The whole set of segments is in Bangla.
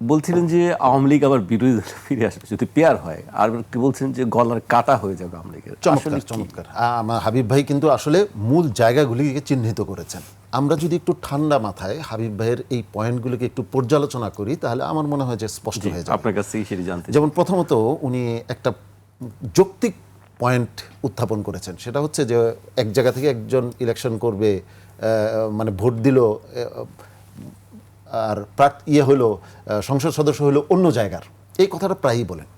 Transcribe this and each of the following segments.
বলছিলেন যে আওয়ামী লীগ আবার বিরোধী দলে ফিরে আসবে যদি পেয়ার হয় আর কি বলছেন যে গলার কাটা হয়ে যাবে আওয়ামী লীগের? চমৎকার চমৎকার। আমার হাবিব ভাই কিন্তু আসলে মূল জায়গাগুলিকে চিহ্নিত করেছেন। আমরা যদি একটু ঠান্ডা মাথায় হাবিব ভাইয়ের এই পয়েন্টগুলিকে একটু পর্যালোচনা করি তাহলে আমার মনে হয় যে স্পষ্ট হয়ে যাবে। আপনার কাছ সেটি জানতে যেমন প্রথমত উনি একটা যৌক্তিক পয়েন্ট উত্থাপন করেছেন। সেটা হচ্ছে যে এক জায়গা থেকে একজন ইলেকশন করবে মানে ভোট দিল আর প্রার্থ ইয়ে হলো সংসদ সদস্য হলো অন্য জায়গার। এই কথাটা প্রায়ই বলেন।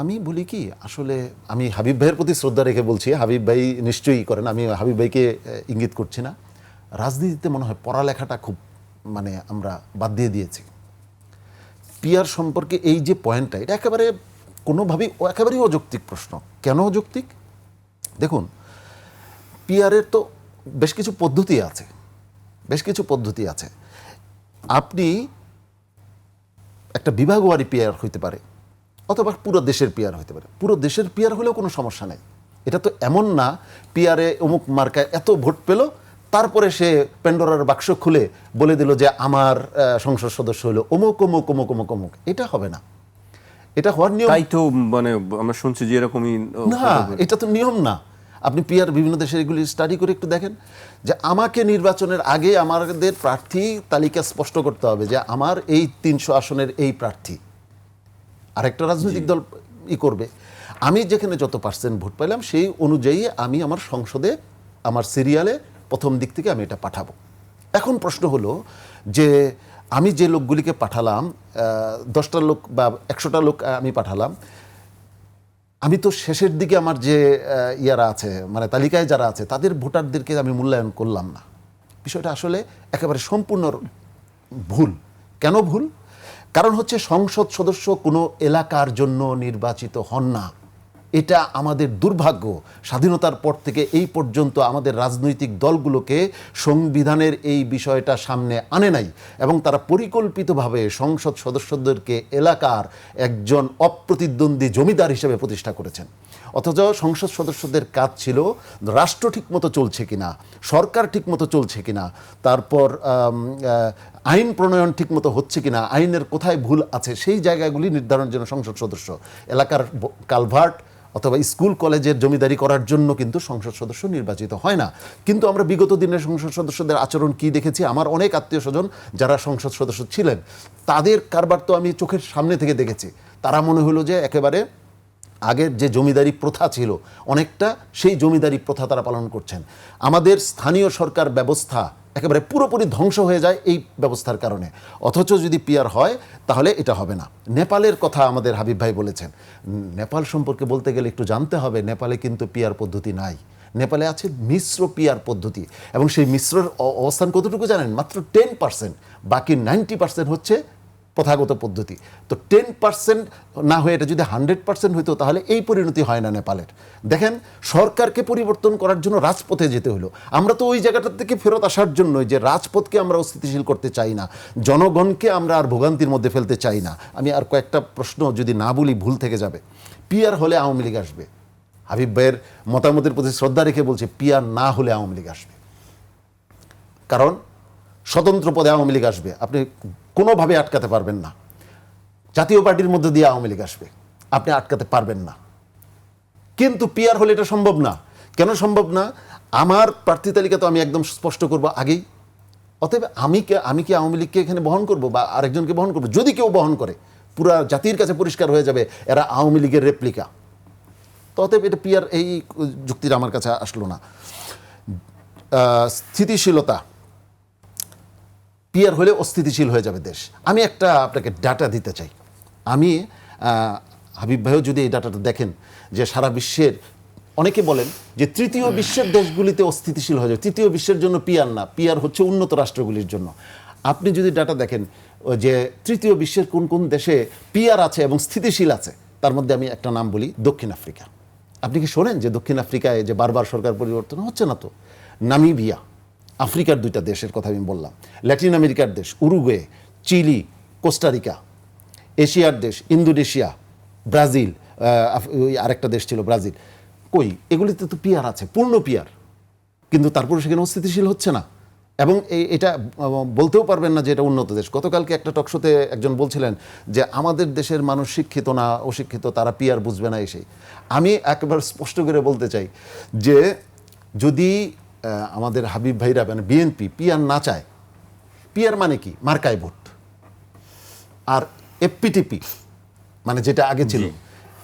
আমি বলি কি, আসলে আমি হাবিব ভাইয়ের প্রতি শ্রদ্ধা রেখে বলছি, হাবিব ভাই নিশ্চয়ই করেন, আমি হাবিব ভাইকে ইঙ্গিত করছি না। রাজনীতিতে মনে হয় পড়ালেখাটা খুব মানে আমরা বাদ দিয়ে দিয়েছি। পিয়ার সম্পর্কে এই যে পয়েন্টটা, এটা একেবারে কোনোভাবেই একেবারেই অযৌক্তিক প্রশ্ন। কেন অযৌক্তিক? দেখুন, পিয়ারের তো বেশ কিছু পদ্ধতি আছে। বেশ কিছু পদ্ধতি আছে। আপনি একটা বিভাগওয়ারি পিয়ার হইতে পারে অথবা পুরো দেশের পিয়ার হইতে পারে। পুরো দেশের পিয়ার হলেও কোনো সমস্যা নেই। এটা তো এমন না পিয়ারে অমুক মার্কায় এত ভোট পেল তারপরে সে পেন্ডোরার বাক্স খুলে বলে দিল যে আমার সংসদ সদস্য হলো অমুক অমুক অমুক অমুক অমুক। এটা হবে না। এটা হওয়ার নিয়ম তাই তো মানে আমরা শুনছি যে এরকমই না এটা তো নিয়ম না। আপনি পিয়ার বিভিন্ন দেশের এগুলি স্টাডি করে একটু দেখেন যে আমাকে নির্বাচনের আগে আমাদের প্রার্থী তালিকা স্পষ্ট করতে হবে যে আমার এই তিনশো আসনের এই প্রার্থী। আরেকটা রাজনৈতিক দল ই করবে। আমি যেখানে যত পার্সেন্ট ভোট পাইলাম সেই অনুযায়ী আমি আমার সংসদে আমার সিরিয়ালে প্রথম দিক থেকে আমি এটা পাঠাবো। এখন প্রশ্ন হলো যে আমি যে লোকগুলিকে পাঠালাম দশটা লোক বা একশোটা লোক আমি পাঠালাম আমি তো শেষের দিকে আমার যে ইয়ারা আছে মানে তালিকায় যারা আছে, তাদের ভোটারদেরকে আমি মূল্যায়ন করলাম না। বিষয়টা আসলে একেবারে সম্পূর্ণ ভুল। কেন ভুল? কারণ হচ্ছে সংসদ সদস্য কোনো এলাকার জন্য নির্বাচিত হন না। এটা আমাদের দুর্ভাগ্য। স্বাধীনতার পর থেকে এই পর্যন্ত আমাদের রাজনৈতিক দলগুলোকে সংবিধানের এই বিষয়টা সামনে আনে নাই এবং তারা পরিকল্পিতভাবে সংসদ সদস্যদেরকে এলাকার একজন অপ্রতিদ্বন্দ্বী জমিদার হিসেবে প্রতিষ্ঠা করেছেন। অথচ সংসদ সদস্যদের কাজ ছিল রাষ্ট্র ঠিকমতো চলছে কিনা, সরকার ঠিকমতো চলছে কিনা, তারপর আইন প্রণয়ন ঠিকমতো হচ্ছে কিনা, আইনের কোথায় ভুল আছে, সেই জায়গাগুলি নির্ধারণের জন্য সংসদ সদস্য, এলাকার কালভার্ট অথবা স্কুল, কলেজের জমিদারি করার জন্য কিন্তু সংসদ সদস্য নির্বাচিত হয় না। কিন্তু আমরা বিগত দিনের সংসদ সদস্যদের আচরণ কি দেখেছি? আমার অনেক আত্মীয় স্বজন যারা সংসদ সদস্য ছিলেন, তাদের কারবার তো আমি চোখের সামনে থেকে দেখেছি। তারা মনে হলো যে একেবারে আগের যে জমিদারি প্রথা ছিল, অনেকটা সেই জমিদারি প্রথা তারা পালন করছেন। আমাদের স্থানীয় সরকার ব্যবস্থা একেবারে পুরোপুরি ধ্বংস হয়ে যায় এই ব্যবস্থার কারণে। অথচ যদি পিয়ার হয়, তাহলে এটা হবে না। নেপালের কথা আমাদের হাবিব ভাই বলেছেন। নেপাল সম্পর্কে বলতে গেলে একটু জানতে হবে, নেপালে কিন্তু পিয়ার পদ্ধতি নাই। নেপালে আছে মিশ্র পিয়ার পদ্ধতি এবং সেই মিশ্রর অবস্থান কতটুকু জানেন? মাত্র টেন পার্সেন্ট বাকি নাইনটি পার্সেন্ট হচ্ছে প্রথাগত পদ্ধতি। তো টেন পার্সেন্ট না হয়ে এটা যদি হান্ড্রেড পার্সেন্ট হইতো, তাহলে এই পরিণতি হয় না নেপালের। দেখেন, সরকারকে পরিবর্তন করার জন্য রাজপথে যেতে হলো। আমরা তো ওই জায়গাটার থেকে ফেরত আসার জন্য যে রাজপথকে আমরা অস্থিতিশীল করতে চাই না, জনগণকে আমরা আর ভোগান্তির মধ্যে ফেলতে চাই না। আমি আর কয়েকটা প্রশ্ন যদি না বলি, ভুল থেকে যাবে। পিয়ার হলে আওয়ামী লীগ আসবে। হাবিব ভাইয়ের মতামতের প্রতি শ্রদ্ধা রেখে বলছে, পিয়ার না হলে আওয়ামী লীগ আসবে। কারণ স্বতন্ত্র পদে আওয়ামী লীগ আসবে। আপনি কোনোভাবে আটকাতে পারবেন না। জাতীয় পার্টির মধ্যে দিয়ে আওয়ামী লীগ আসবে। আপনি আটকাতে পারবেন না। কিন্তু পিয়ার হলে এটা সম্ভব না। কেন সম্ভব না? আমার প্রার্থী তালিকা তো আমি একদম স্পষ্ট করব আগেই। অতএব আমি কে, আমি কি আওয়ামী লীগকে এখানে বহন করব বা আরেকজনকে বহন করব? যদি কেউ বহন করে, পুরা জাতির কাছে পরিষ্কার হয়ে যাবে এরা আওয়ামী লীগের রেপ্লিকা তো অতএব এটা পিয়ার এই যুক্তিটা আমার কাছে আসলো না। স্থিতিশীলতা। পিয়ার হলে অস্থিতিশীল হয়ে যাবে দেশ। আমি একটা আপনাকে ডাটা দিতে চাই। আমি হাবিব ভাইও যদি এই ডাটাটা দেখেন যে সারা বিশ্বের, অনেকে বলেন যে তৃতীয় বিশ্বের দেশগুলিতে অস্থিতিশীল হয়ে যাবে। তৃতীয় বিশ্বের জন্য পিয়ার না, পিয়ার হচ্ছে উন্নত রাষ্ট্রগুলির জন্য। আপনি যদি ডাটা দেখেন যে তৃতীয় বিশ্বের কোন কোন দেশে পিয়ার আছে এবং স্থিতিশীল আছে, তার মধ্যে আমি একটা নাম বলি, দক্ষিণ আফ্রিকা। আপনি কি শোনেন যে দক্ষিণ আফ্রিকায় যে বারবার সরকার পরিবর্তন হচ্ছে না তো? নামিবিয়া। আফ্রিকার দুইটা দেশের কথা আমি বললাম। ল্যাটিন আমেরিকার দেশ, উরুগুয়ে, চিলি, কোস্টারিকা। এশিয়ার দেশ, ইন্দোনেশিয়া, ব্রাজিল আরেকটা দেশ ছিল ব্রাজিল। কই, এগুলিতে তো পিয়ার আছে, পূর্ণ পিয়ার। কিন্তু তারপরে সেখানে অস্থিতিশীল হচ্ছে না। এবং এটা বলতেও পারবেন না যে এটা উন্নত দেশ। গতকালকে একটা টকশোতে একজন বলছিলেন যে, আমাদের দেশের মানুষ শিক্ষিত না, অশিক্ষিত, তারা পিয়ার বুঝবে না এসে। আমি একবার স্পষ্ট করে বলতে চাই যে, যদি আমাদের হাবিব ভাইরা মানে বিএনপি পিয়ার না চায়। পিয়ার মানে কি? মার্কায় ভোট। আর এফপিটিপি মানে যেটা আগে ছিল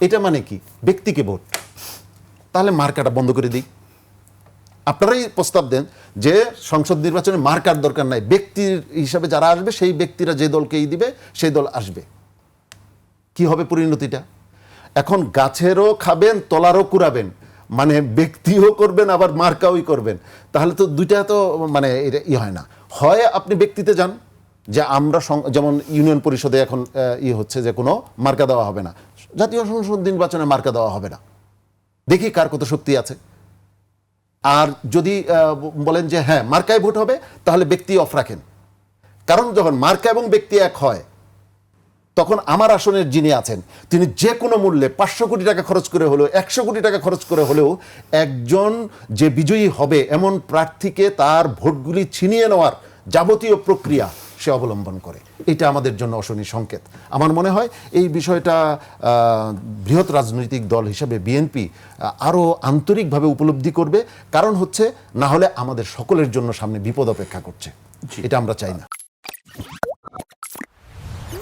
এটা মানে কি? ব্যক্তিকে ভোট। তাহলে মার্কাটা বন্ধ করে দিই। আপনারাই প্রস্তাব দেন যে সংসদ নির্বাচনে মার্কার দরকার নাই। ব্যক্তির হিসাবে যারা আসবে সেই ব্যক্তিরা যে দলকেই দিবে সেই দল আসবে। কি হবে পরিণতিটা? এখন গাছেরও খাবেন তলারও কুড়াবেন। মানে ব্যক্তিও করবেন, আবার মার্কাওই করবেন। তাহলে তো দুইটা তো মানে এটা ই হয় না। হয় আপনি ব্যক্তিতে যান, যে আমরা যেমন ইউনিয়ন পরিষদে এখন ই হচ্ছে যে কোনো মার্কা দেওয়া হবে না। জাতীয় সংসদ নির্বাচনে মার্কা দেওয়া হবে না। দেখি কার কত শক্তি আছে। আর যদি বলেন যে হ্যাঁ মার্কায় ভোট হবে, তাহলে ব্যক্তি অফ রাখেন। কারণ যখন মার্কা এবং ব্যক্তি এক হয় তখন আমার আসনের যিনি আছেন তিনি যে কোনো মূল্যে পাঁচশো কোটি টাকা খরচ করে হলেও একশো কোটি টাকা খরচ করে হলেও একজন যে বিজয়ী হবে এমন প্রার্থীকে তার ভোটগুলি ছিনিয়ে নেওয়ার যাবতীয় প্রক্রিয়া সে অবলম্বন করে। এটা আমাদের জন্য অশনি সংকেত। আমার মনে হয় এই বিষয়টা বৃহৎ রাজনৈতিক দল হিসেবে বিএনপি আরও আন্তরিকভাবে উপলব্ধি করবে। কারণ হচ্ছে না হলে আমাদের সকলের জন্য সামনে বিপদ অপেক্ষা করছে। এটা আমরা চাই না।